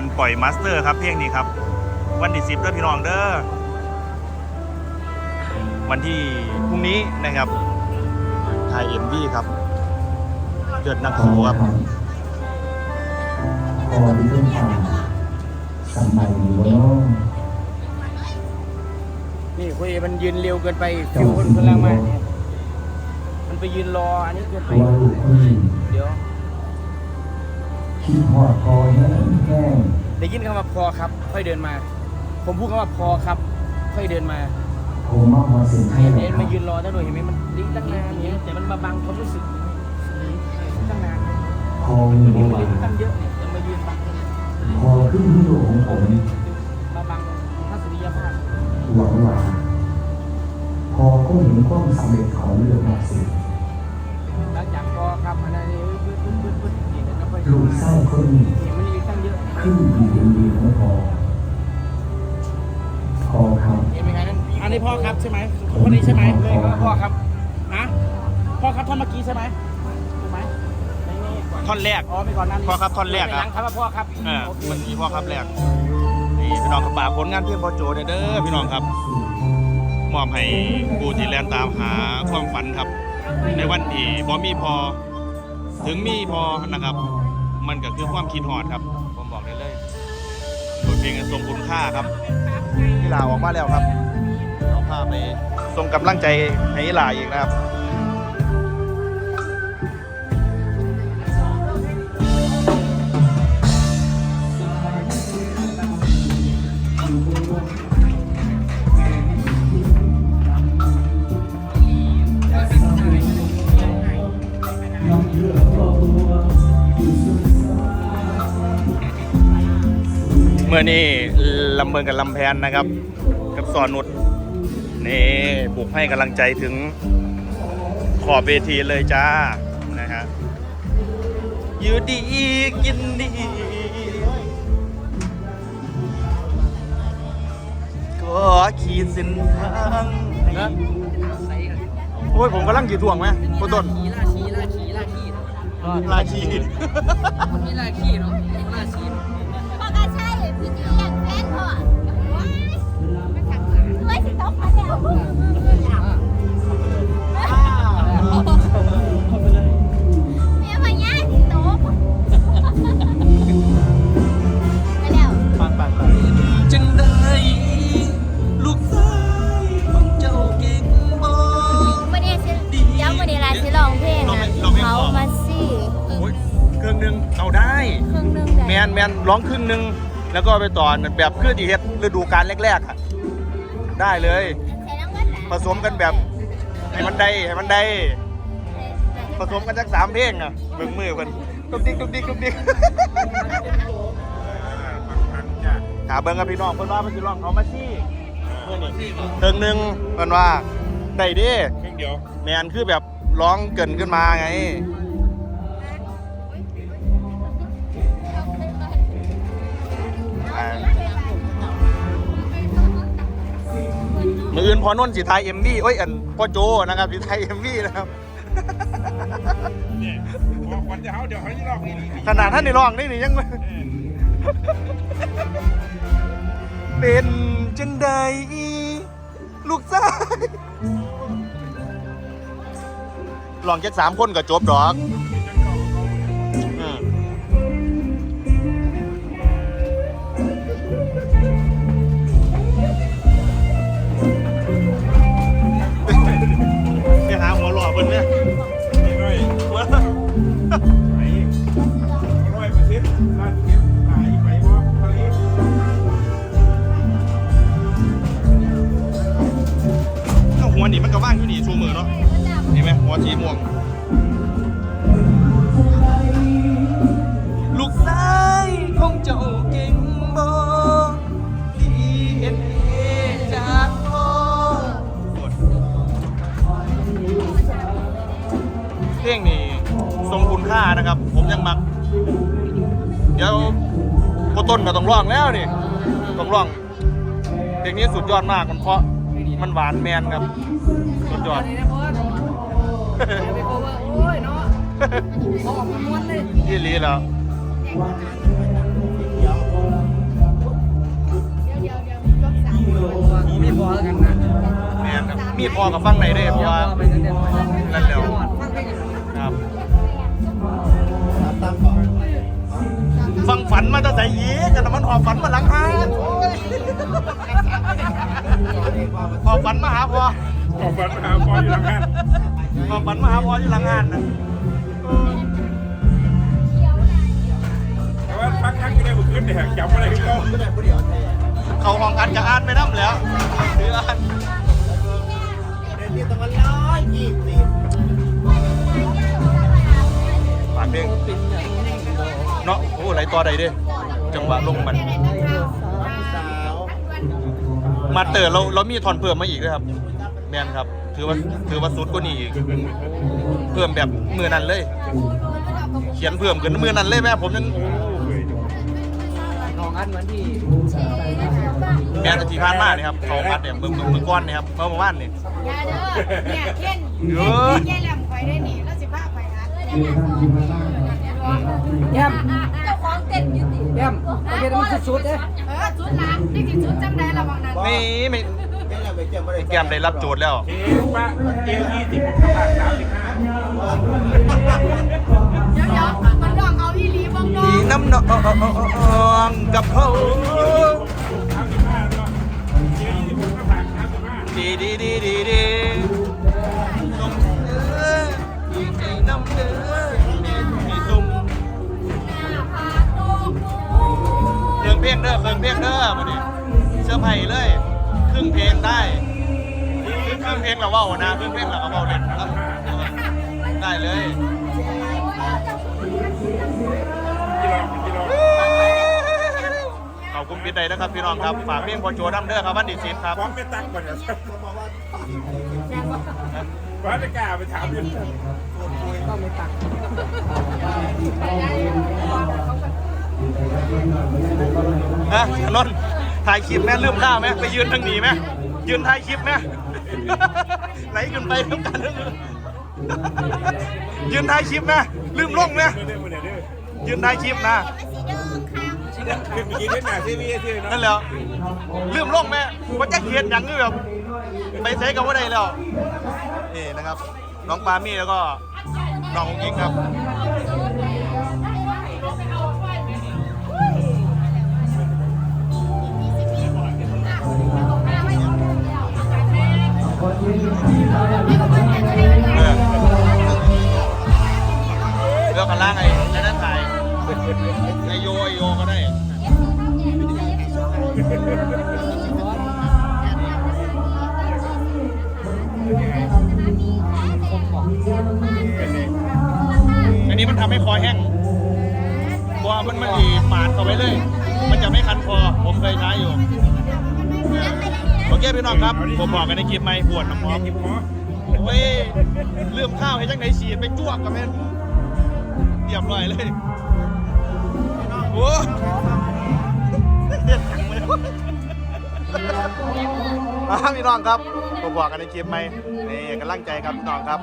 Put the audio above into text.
วันปล่อยมาสเตอร์ครับเพลงนี้ครับ วันที่สิบเด้อพี่น้องเด้อวันที่พรุ่งนี้นะครับถ่ายเอ็มวีครับเกิดนักสู้ครับพอที่ต้องทำสมัยนี้ว่าน้องนี่คุยมันยืนเร็วเกินไปคิวคนกำลังมาเนี่ยมันไปยืนรออันนี้เกินไปเดี๋ยว คิดหอดคอแห้งแห้งได้ยินคำว่าพอครับ ค่อยเดินมา ผมพูดคำว่าพอครับ ค่อยเดินมาโทรมาพอเซ็นให้เลเห็ยนครัมาบยืนรอตั้งโดยเห็นไหมมันดิ้งตั้งนานเนี่ยแต่มันมาบังความรู้สึกตั้งนานพอมีโบมันราณตั้งเยอะเนี่ยจะมายืนบังพอขึ้นที่โลของผมมาบังทัศนียภาพหวังว่าพอก็เห็นความสำเร็จของเรื่องมาสิหลังจากพอครับอันนั้น ล้วค่อยลูกไส้คนนี้เห็นมันยืนตั้งเยอะขึ้นดีดีดีของพอพอครับเห็นไหมครับนั่นอันนี้พ่อครับใช่ไหมคนนี้ใช่ไหมเลยครับพ่อครับฮะพ่อครับท่อนเมื่อกี้ใช่ไหมใช่ไหมไม่ไม่ก่อนท่อนแรกอ๋อไม่ก่อนนั้นพ่อครับท่อนแรกอะหลังครับว่าพ่อครับเออโอเคมันมีพ่อครับแรกนี่พี่น้องครับฝากผลงานเพลงพ่อโจเด้อเด้อพี่น้องครับมอบให้ผู้ที่แลนตามหาความฝันครับ ในวันที่บ่มีพอ ถึงมีพอนะครับ มันก็คือความคิดหอดครับ ผมบอกได้เลยบทเพลงทรงคุณค่าครับนี่ลาออกมาแล้วครับเอาพาไปส่งกำลังใจให้อีหลาอีกนะครับ อนี้ลำเบิงกับลำแพนนะครับ กับสอนนุดนี่ปลุกให้กำลังใจถึงขอบเวทีเลยจ้านะฮะอยู่ดีกินดีก็ขีดเส้นทางให้โอ้ยผมกำลังกี่ทวงไหมโคต้นล่าขี่ล่าขี่ล่าขี่ลาชีมีลาขี่เนาะลาชี จีอยากแฟนพ่อว้ายเฮ้ยสิต้องมาแล้วแม่มาย่าสิโต๊ะไปแล้วปังปังปังจังได้ ลูกชายของเจ้าเก่งบ่วันนี้สิเดี๋ยววันนี้ร้านสิร้องเพลงอะเขามาสิโอ้ยเครื่องหนึงเอาได้ ครึ่งหนึงแมนแมนร้องครึ่งหนึง แล้วก็ไปต่อแบบคือดีเฮ็ดฤดูกาลแรกๆอะได้เลยใช้รางวัลแหละผสมกันแบบให้มันได้ให้มันได้ ผสมกันสักสามเพลงอะเบิ่งมือเพิ่นตุ๊กดิ๊กตุ๊กดิ๊กตุ๊กดิ๊กหาเบิ่งกับพี่น้องเพิ่นว่าเพิ่นสิร้องเขามาซี่เมื่อนี้เทิงหนึงเพิ่นว่าได้เด้เพลงเดียวแมนคือแบบร้องเกินขึ้นมาไง มืออื่นพอนนท์สิไทยเอ็มวีโอ้ยอันพ่อโจนะครับสิไทยเอ็มวีนะครับบอกวันจะเขาเดี๋ยวเขาจะลอกนี่นี่ขนาดท่านในร้องนี่นี่ยัง เป็นจังใดลูกชายลองแค่สามคนก็จบดอก ต้นก็ต้องร้องแล้วนี่ต้องร้องเพลงนี้สุดยอดมากมันเพราะมันหวานแมนครับ สุดยอดยี่ลีแล้วมีพอแล้วกันนะแมนครับมีพอกับฟังไหนได้เพราะว่านั่นแล้วครับ ฟังฝันมาตั้งแต่ยีกันนะมันหอบฝันมาหลังหานโอ้ยหอบฝันมาหาพอขอฝันมาหาพ่ออยู่หลังงานหอบฝันมาหาพออยู่หลังหานนะแต่ว่าพักทักก็ได้บุกขึ้นเนี่ยจำอะไรก็เขาห้องอัดกับอ่านไปน้ำแล้วหรืออ่านฝ ต่อใดเด้จังหวะลงมัน มาเตอร์เราเรามีทอนเพิ่มมาอีกด้วยครับ แมนครับ ถือว่าถือว่าสุดกว่านี้อีก เพิ่มแบบมือนั้นเลย เขียนเพิ่มขึ้นมือนั้นเลยแม่ผมยังของอันเหมือนที่แมนทีพานมาเนี่ยครับเขาอัดเนี่ยมือมือมือก้อนเนี่ยครับเมื่อเมื่อวานนี่อย่าเด้อเนี่ยเข่นเยอะแย่แหลมข่อยได้นี่แล้วสิพาไปหาแย้มเจ้าของ เต้นอยู่ติแย้มโอเคมันสุดๆเด้เออสุดละนี่สิสุดจำได้ละวังนั้นนี่ไม่แก้มได้รับโจทย์แล้วเอ๊ะป้าเอลยี่สิบผ่านสามสิบห้าเดี๋ยวๆมันลองเอาอีหลีบ้างดีเนาะ น้ำนองกับเขา ลงเด้อเครื่งเพลงเด้อมาดิเสื้อไผ่เลย ครึ่งเพลงได้ครึ่งเพลงเราเว้านะครึ่งเพลงเราก็เว้าเล่นครับได้เลยขอบคุณพี่ใดนะครับพี่น้องครับฝากเพลงพอโจน้ำเด้อครับวันดีสิครับพร้อมไม่ตักก่อนนะว่าจะกล้าไปถามยัง ฮะนนท์ถ่ายคลิปแม่ลืมข้าวไหมไปยืนทางหนีไหมยืนถ่ายคลิปไหมไหลขึ้นไปทำกันยืนถ่ายคลิปไหมลืมลงไหมเด้อเด้อเด้อยืนถ่ายคลิปนะขึ้นไปกินที่หน้าทีวีที่เนาะนั่นแหล้วลืมลงไหมว่าจะเขียนอย่างนี้แบบไปเซกับว่าใดแล้วนี่นะครับ น้องปามี่แล้วก็น้ององอิงครับ เออเลือกกันล่างไอ้ไอ้นั่นถ่ายไอโยไอโยก็ได้ อันนี้มันทำให้คอแห้งเพราะว่ามันมันดีปาดเข้าไปเลย มันจะไม่คันคอ ผมเคยใช้อยู่ โอเคพี่น้องครับ ผมบอกกันในคลิปไหมปวดน้ำหอมโอ้ยเลื่อมข้าวให้จังไหนฉีดไปจ้วกกับแม่นเรียบร้อยเลยโอ้เด็ดจังเลยพี่น้องครับผมบอกกันในคลิปไหมนี่กำลังใจครับพี่น้องครับ